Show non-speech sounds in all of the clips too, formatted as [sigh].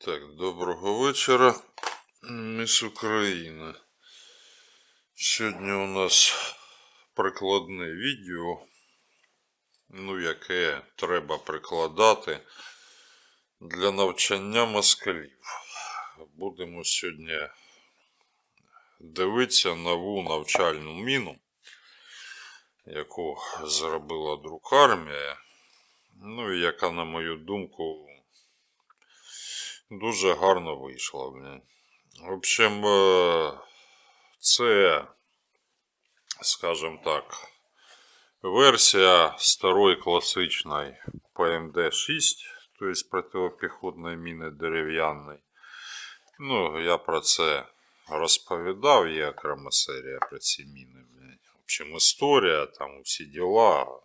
Так, доброго вечора, міс Україна. Сьогодні у нас прикладне відео, ну, яке треба прикладати для навчання москалів. Будемо сьогодні дивитися нову навчальну міну, яку зробила друкармія, ну і яка, на мою думку, Дуже гарно вийшло. В общем, е, це, скажімо так, версія старої класичної ПМД-6, тобто протипіхотної міни дерев'яної. Ну, я про це розповідав, є окрема серія про ці міни. В общем, історія, там всі діла. В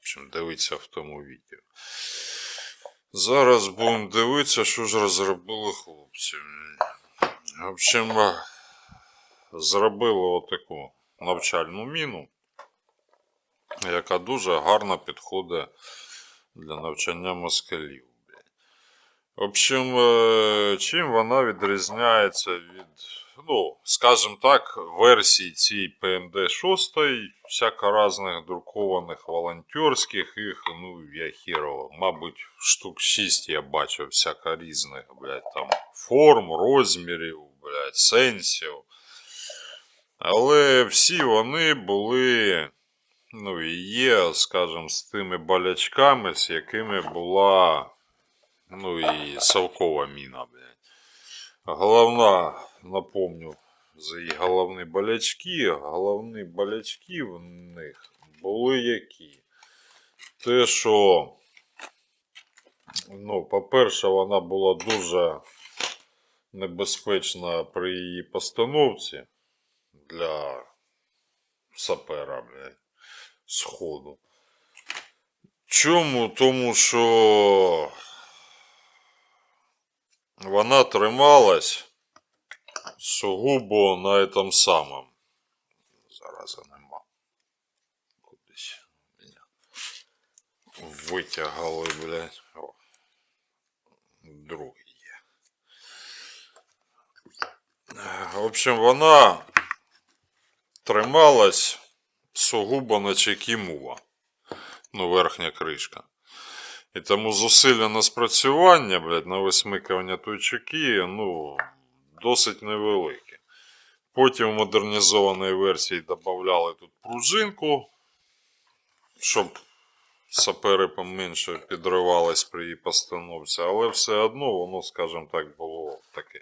общем, дивіться в тому відео. Зараз будемо дивитися, що ж розробили хлопці. В общем, е, зробили отаку навчальну міну, яка дуже гарно підходить для навчання москалів. В общем, е, чим вона відрізняється від, ну, скажімо так, версій цієї PMD-6, всяко різних друкованих волонтерських, їх, ну, я хірово, мабуть, штук 6 я бачив всяко різних, блядь, там, форм, розмірів, блядь, сенсів. Але всі вони були, ну, і є, скажімо, з тими болячками, з якими була Ну і совкова міна, блядь. Головна, напомню, за її головні болячки. Головні болячки в них були які? Те, що, ну, по-перше, вона була дуже небезпечна при її постановці для сапера, блядь, сходу. Чому? Тому що вона трималась сугубо на этом самом. Зараза нема. Кудись мене витягали, блядь. О. Другий є. В общем, вона трималась сугубо на чекі мула. Ну, верхня кришка. І тому зусилля на спрацювання, блядь, на висмикування той чеки, ну, досить невелике. Потім в модернізованій версії додавали тут пружинку, щоб сапери поменше підривались при її постановці, але все одно воно, скажімо так, було таке.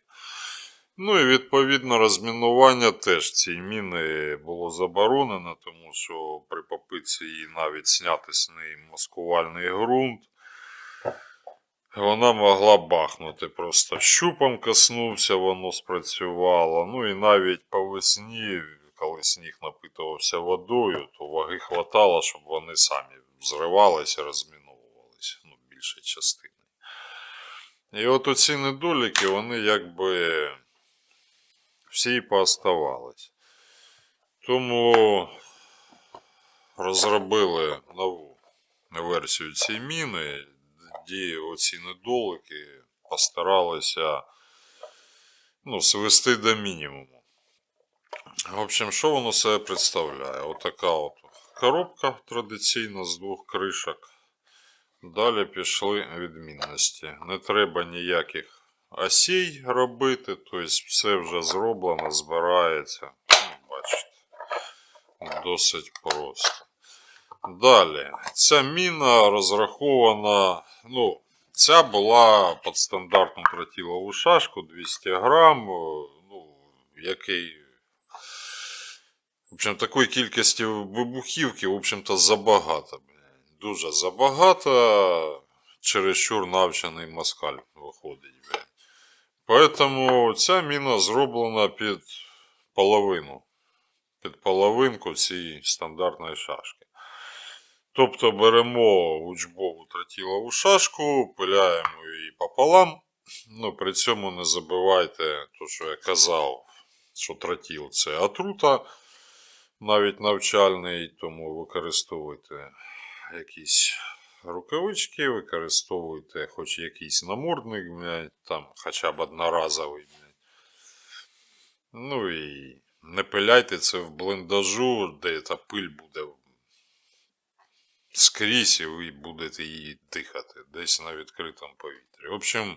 Ну і відповідно розмінування теж цієї міни було заборонено, тому що при попитці її навіть зняти з неї маскувальний ґрунт. Вона могла бахнути просто щупом коснувся, воно спрацювало. Ну і навіть по весні, коли сніг напитувався водою, то ваги хватало, щоб вони самі взривалися розміновувалися, ну, більшої частини. І от оці недоліки, вони якби всі пооставались. Тому розробили нову версію цієї міни, де оці недоліки постаралися ну, свести до мінімуму. В общем, що воно себе представляє? Отака от коробка традиційна з двох кришок. Далі пішли відмінності. Не треба ніяких осей робити, тобто все вже зроблено, збирається. Бачите, досить просто. Далі, ця міна розрахована, ну, ця була під стандартну тротилову шашку 200 грам, ну, який, в общем, такої кількості вибухівки, в общем-то, забагато. Дуже забагато, чересчур навчений москаль виходить. Поэтому ця міна зроблена під половину, під половинку цієї стандартної шашки. Тобто беремо учбову тротилову шашку, пиляємо її пополам. Ну, при цьому не забувайте, то, що я казав, що тротил це отрута, навіть навчальний, тому використовуйте якісь рукавички, використовуйте хоч якийсь намордник, там хоча б одноразовий. Ну і не пиляйте це в бліндажу, де та пиль буде скрізь, і ви будете її дихати десь на відкритому повітрі. В общем,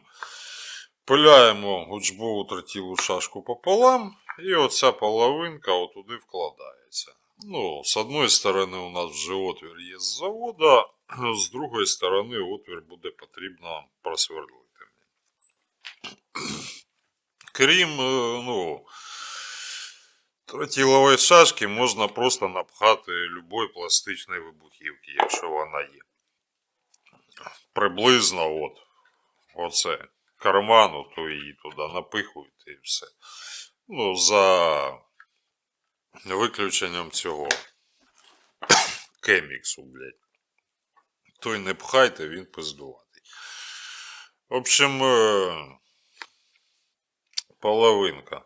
пиляємо учбову тротілу шашку пополам, і оця половинка отуди вкладається. Ну, з одної сторони, у нас вже отвір є з завода, [clears throat] з другої сторони, отвір буде потрібно просвердлити. [clears throat] Крім, е, тротілової шашки можна просто напхати любої пластичної вибухівки, якщо вона є. Приблизно от, оце карману, то її туди напихуєте і все. Ну, за виключенням цього кеміксу, блядь. Той не пхайте, він пиздуватий. В общем, е, половинка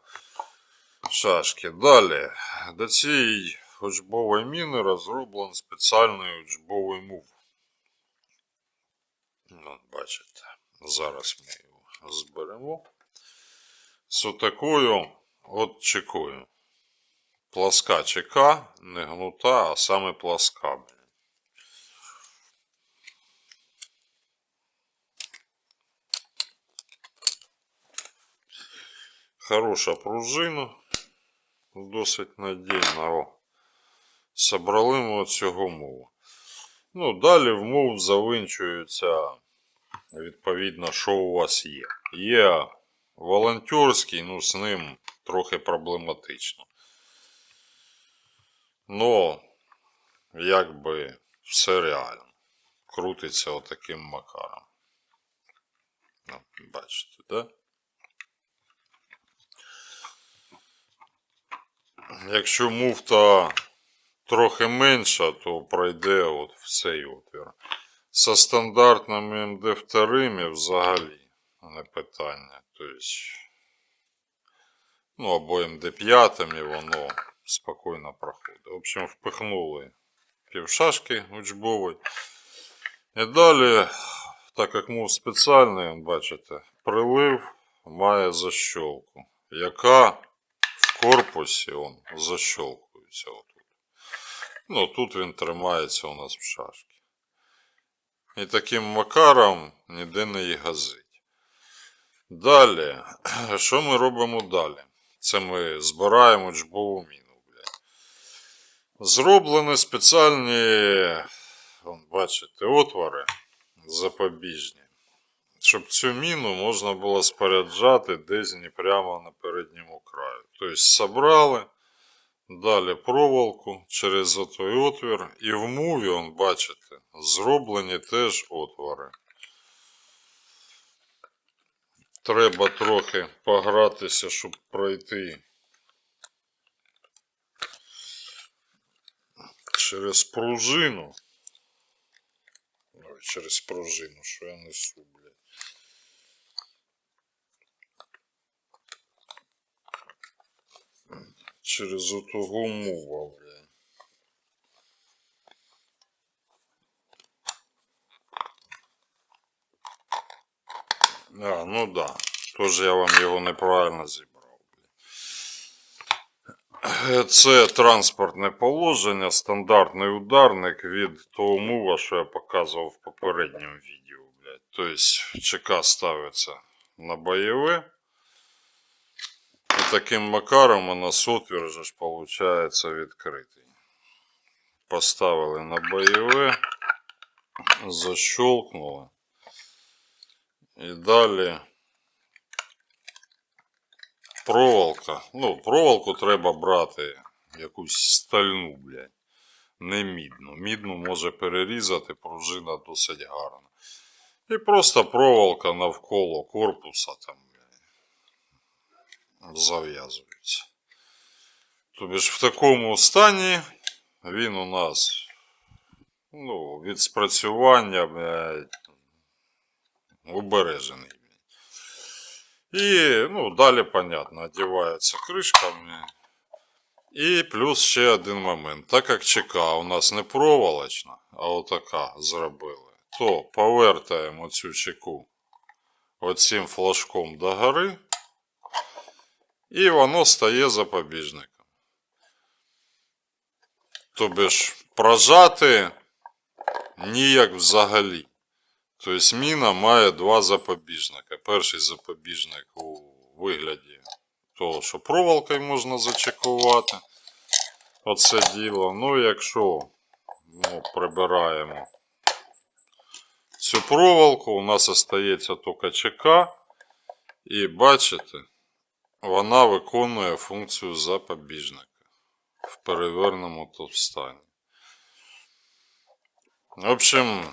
шашки. Далі. До цієї учбової міни розроблен спеціальний учбовий мув. Ну, бачите, зараз ми його зберемо. З отакою от чекою. Пласка чека, не гнута, а саме пласка. Хороша пружина. Досить надійна. О. Собрали ми цього мову. Ну, далі в мов завинчується відповідно, що у вас є. Є волонтерський, ну з ним трохи проблематично. Но, якби все реально. Крутиться отаким макаром. Ну, бачите, да? Якщо муфта трохи менша, то пройде от в цей отвір. Со стандартними МД2 взагалі не питання. Тобто, ну або МД5 воно спокійно проходить. В общем, впихнули півшашки учбової. І далі, так як мов спеціальний, бачите, прилив має защолку, яка корпусі он, защолкується отут. Ну, тут він тримається у нас в шашці. І таким макаром ніде не її газить. Далі, [clears throat] що ми робимо далі? Це ми збираємо джбову міну. Блядь. Зроблені спеціальні, вон, бачите, отвори запобіжні. Щоб цю міну можна було споряджати десь не прямо на передньому краю. Тобто, собрали. Далі проволоку через отой отвір. І в муві, он, бачите, зроблені теж отвори. Треба трохи погратися, щоб пройти через пружину. Через пружину, що я несу, Через оту гуму, блядь. А, ну да. Тож я вам його неправильно зібрав. блядь. Це транспортне положення, стандартний ударник від того мува, що я показував в попередньому відео. Блядь. Тобто ЧК ставиться на бойове. Таким макаром у нас отвір же ж виходить відкритий. Поставили на бойове, защелкнули. І далі проволока. Ну, проволоку треба брати якусь стальну, блядь. Не мідну. Мідну може перерізати, пружина досить гарна. І просто проволока навколо корпуса там, зав'язується. Тобі ж в такому стані він у нас ну, від спрацювання, блядь, убережений. І, ну, далі, понятно, одягається кришками. І плюс ще один момент. Так як ЧК у нас не проволочна, а отака зробили, то повертаємо цю чеку оцим флажком догори, і воно стає запобіжником. Тобі ж прожати ніяк взагалі. Тобто міна має два запобіжника. Перший запобіжник у вигляді того, що проволокою можна зачекувати. Оце діло. Ну, якщо ну, прибираємо цю проволоку, у нас остається тільки ЧК. І бачите, вона виконує функцію запобіжника в переверненому стані. В общем,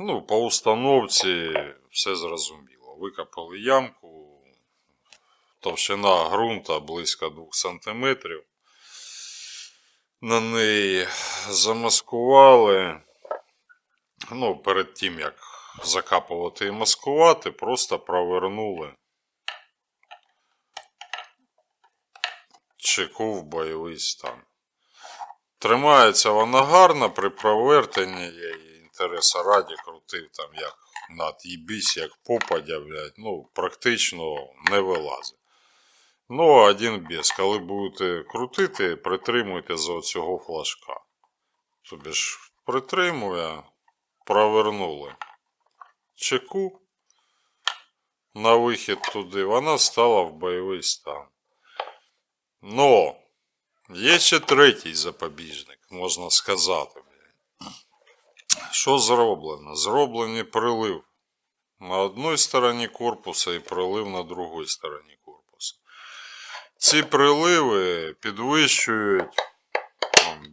ну, по установці все зрозуміло. Викопали ямку, товщина ґрунта близько 2 см. На неї замаскували. Ну, перед тим, як закапувати і маскувати, просто провернули чеку в бойовий стан. Тримається вона гарно при провертанні. Я її інтереса раді крутив там як над їбісь, як попадя, блядь. Ну, практично не вилазить. Ну, один без. Коли будете крутити, притримуйте за цього флажка. Тобі ж притримує, провернули чеку на вихід туди, вона стала в бойовий стан. Но є ще третій запобіжник, можна сказати. Що зроблено? Зроблений прилив на одній стороні корпуса і прилив на другій стороні корпуса. Ці приливи підвищують,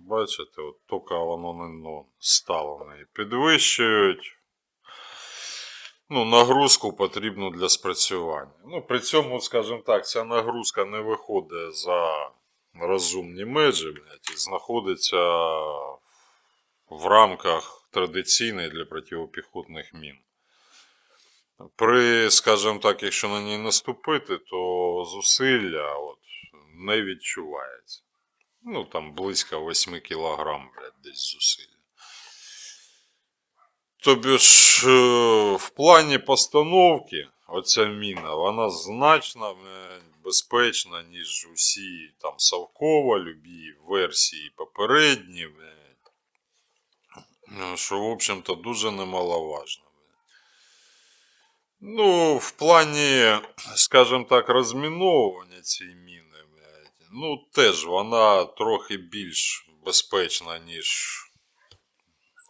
бачите, от тільки воно не ну, стало підвищують ну, нагрузку потрібну для спрацювання. Ну, при цьому, скажімо так, ця нагрузка не виходить за розумні межі, блядь, і знаходиться в рамках традиційної для протипіхотних мін. При, скажімо так, якщо на ній наступити, то зусилля от, не відчувається. Ну, там близько 8 кг, блядь, десь зусилля. Тобі ж е, в плані постановки оця міна, вона значно е, безпечна, ніж усі там Савкова, любі версії попередні. Ну, Що, в общем-то, дуже немаловажно. Ну, в плані, скажімо так, розміновування цієї міни, ну, теж вона трохи більш безпечна, ніж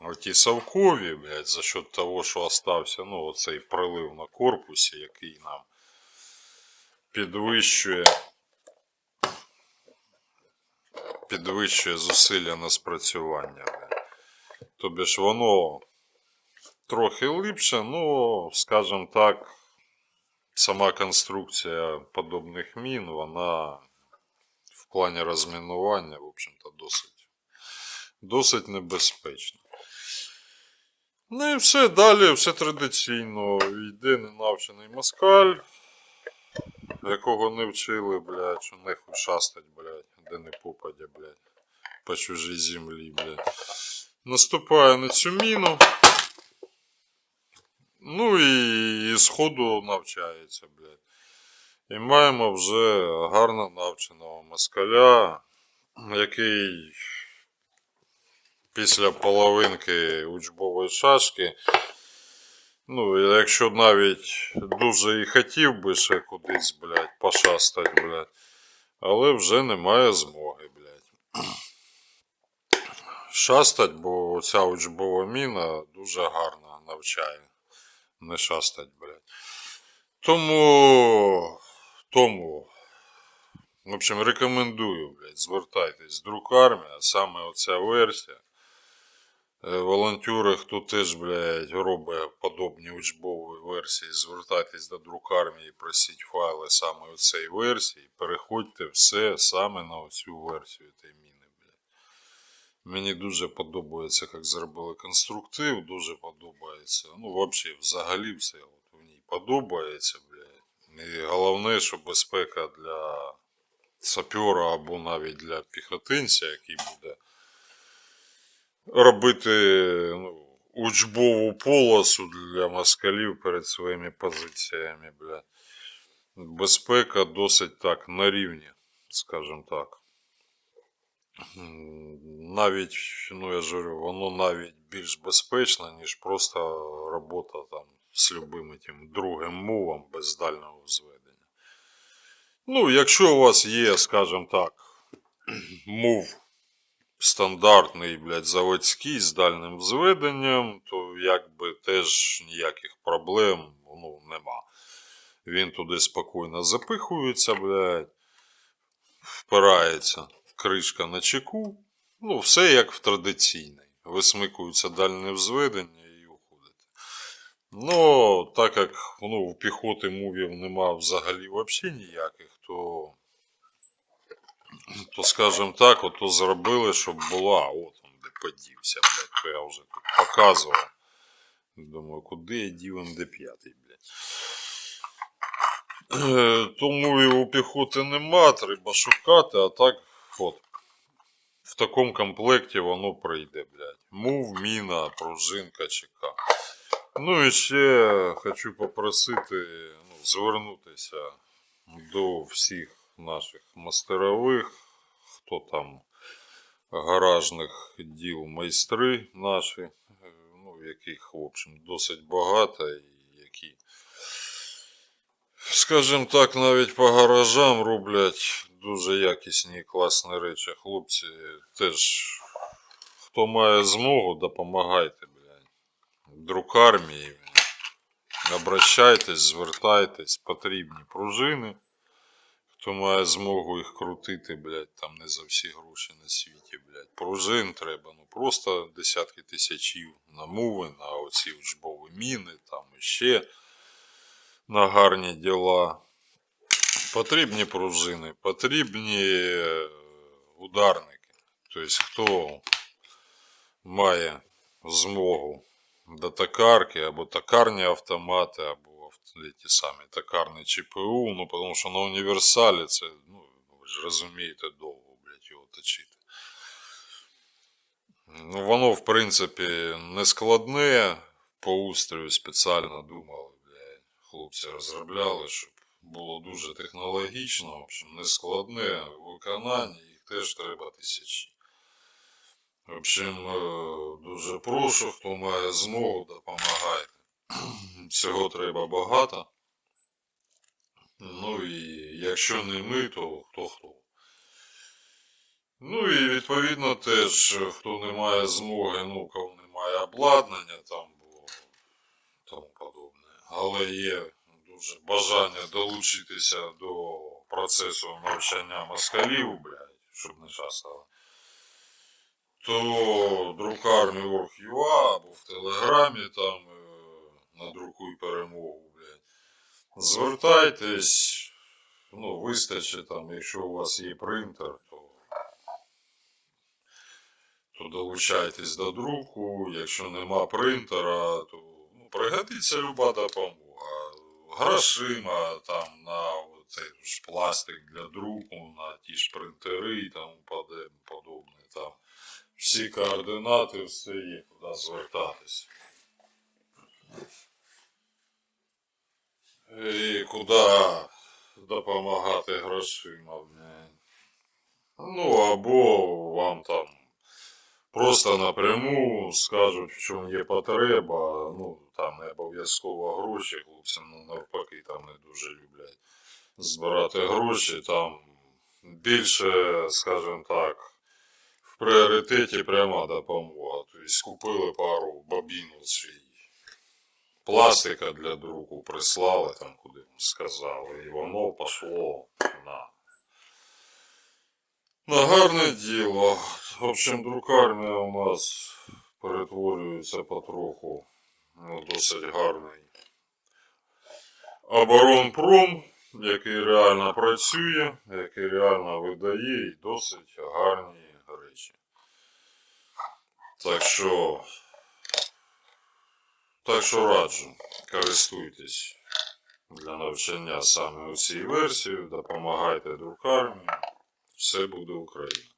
оті совкові, блядь, за счет того, що остався, ну, оцей прилив на корпусі, який нам підвищує, підвищує зусилля на спрацювання. Тобі ж воно трохи липше, ну, скажімо так, сама конструкція подобних мін, вона в плані розмінування, в общем-то, досить, досить небезпечна. Ну і все далі, все традиційно. Йде ненавчений москаль, якого не вчили, блядь, що нехуй шастать, блядь, де не попадя, блядь, по чужій землі, блядь. Наступає на цю міну. Ну і, і сходу навчається, блядь. І маємо вже гарно навченого москаля, який після половинки учбової шашки. Ну, якщо навіть дуже і хотів би ще кудись, блядь, пошастать, блядь, але вже немає змоги, блядь. [clears throat] Шастать, бо ця учбова міна дуже гарно навчає. Не шастать, блядь. Тому, тому, в общем, рекомендую, блядь, звертайтесь. Друг армія, саме оця версія. Е, Волонтери, хто теж, блядь, робить подобні учбові версії, звертайтесь до друк армії, просіть файли саме у цій версії, переходьте все саме на оцю версію тієї міни, блядь. Мені дуже подобається, як зробили конструктив, дуже подобається. Ну, взагалі, взагалі все от в ній подобається, блядь. І головне, що безпека для сапера або навіть для піхотинця, який буде робити ну, учбову полосу для москалів перед своїми позиціями, блядь. Безпека досить так на рівні, скажімо так. Навіть, ну я ж говорю, воно навіть більш безпечне, ніж просто робота там з любим тим другим мовом без дальнього зведення. Ну, якщо у вас є, скажімо так, мов стандартний, блядь, заводський з дальним зведенням, то якби теж ніяких проблем ну, нема. Він туди спокійно запихується, блядь, впирається кришка на чеку. Ну, все як в традиційний. Висмикується дальне взведення і уходите. Ну, так як ну, у піхоти мувів нема взагалі взагалі ніяких, то, то скажімо так, ото зробили, щоб була, от он де подівся, блядь, то я вже тут показував. Думаю, куди я дів МД5, блядь. Е, Тому у піхоти нема, треба шукати, а так от. В такому комплекті воно прийде, блядь. Мув, міна, пружинка, ЧК. Ну і ще хочу попросити ну, звернутися до всіх наших мастерових, хто там гаражних діл майстри наші, ну, яких, в общем, досить багато, і які Скажімо так, навіть по гаражам роблять дуже якісні і класні речі. Хлопці теж, хто має змогу, допомагайте, блядь. Друг армії. Обращайтесь, звертайтесь, потрібні пружини. Хто має змогу їх крутити, блядь, там не за всі гроші на світі, блядь. Пружин треба, ну просто десятки тисячів на муви, на оці учбові міни, там іще на гарні діла. Потрібні пружини, потрібні е, ударники. Тобто, хто має змогу до токарки, або токарні автомати, або ті самі токарні ЧПУ, ну, тому що на універсалі це, ну, ви ж розумієте, довго, блядь, його точити. Ну, воно, в принципі, не складне. По устрою спеціально думали, блядь, хлопці розробляли, щоб було дуже технологічно, в общем, не в виконанні, їх теж треба тисячі. В общем, е, дуже прошу, хто має змогу, допомагайте. Цього треба багато. Ну і якщо не ми, то хто хто. Ну і відповідно теж, хто не має змоги, ну, кого немає обладнання там було тому подобне. Але є дуже бажання долучитися до процесу навчання москалів, блядь, щоб не шастало. То друкарні Орг.ua або в Телеграмі там надрукуй перемогу, блядь. Звертайтесь, ну, вистачить там, якщо у вас є принтер, то то долучайтесь до друку. Якщо нема принтера, то ну, пригодиться люба допомога. Грошима там на цей ж пластик для друку, на ті ж принтери і тому подобне. Там всі координати, все є, куди звертатись. І куди допомагати грошима. Ну, або вам там просто напряму скажуть, в чому є потреба. Ну, там не обов'язково гроші, хлопці, ну, навпаки, там не дуже люблять збирати гроші. Там більше, скажімо так, в пріоритеті пряма допомога. Тобто купили пару бобін свій. Пластика для друку прислали там, куди сказали, і воно пішло на на гарне діло. В общем, друкарня у нас перетворюється потроху на досить гарний оборонпром, який реально працює, який реально видає і досить гарні речі. Так що, так що раджу, користуйтесь для навчання саме у цій версії, допомагайте друкарні. Все буде Україна.